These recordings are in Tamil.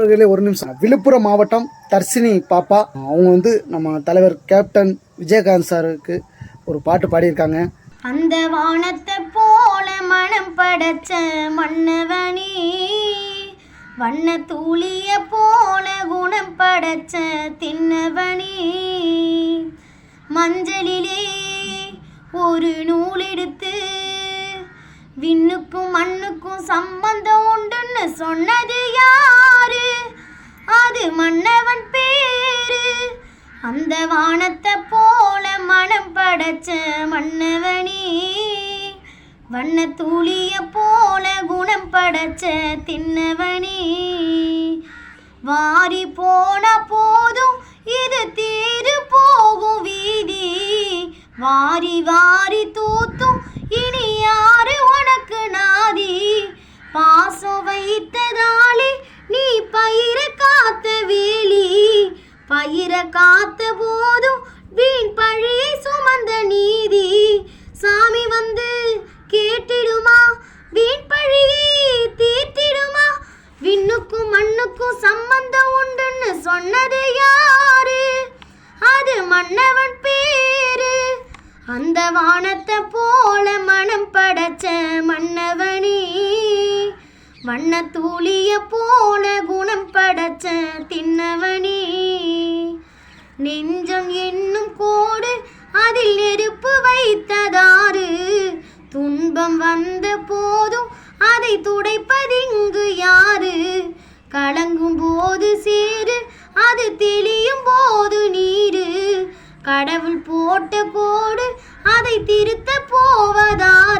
நண்பர்களே ஒரு நிமிஷம். விழுப்புரம் மாவட்டம் தர்சினி பாப்பா. அவங்க வந்து நம்ம தலைவர் கேப்டன் விஜயகாந்த் சாருக்கு ஒரு பாட்டு பாடியிருக்காங்க. அந்த வானத்தை போல மனம் படைச்ச மன்னவனி வண்ண தூளிய போல குணம் படைச்ச தின்னவனி மஞ்சளிலே ஒரு நூல் எடுத்து விண்ணுக்கும் மண்ணுக்கும் சம்பந்தம் உண்டுன்னு சொன்னது யார்? அது மன்னவன் பேரு. அந்த வானத்தை போல மனம் படைச்ச மன்னவனே. வண்ண தூளிய போல குணம் படைச்ச தின்னவனே. வாரி போன போதும் இது தீரு போகும் வீதி. வாரி வாரி தூத்தும் இனி யாரு உனக்கு நாதி? பயிர காத்த போதும் வீண் பழியை சுமந்த நீதி. சாமி வந்து கேட்டிடுமா? வீண் பழியை தீர்த்திடுமா? விண்ணுக்கும் மண்ணுக்கும் சம்பந்தம் உண்டுன்னு சொன்னது யாரு? அது மன்னவன் பேரு. அந்த வானத்தை போல மனம் படைச்ச மன்னவனே. வண்ண தூளிய போல குணம் படைச்ச தின்னவனே. நெஞ்சம் என்னும் கோடு அதில் நெருப்பு வைத்ததாறு. துன்பம் வந்த போதும் அதை துடைப்பதிங்கு யாரு? கலங்கும் போது சேரு அது தெளியும் போது நீரு. கடவுள் போட்ட கோடு அதை திருத்த போவதாறு.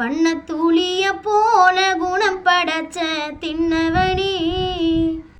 வண்ண தூளிய போல குணம் படைச்ச தின்னவனே.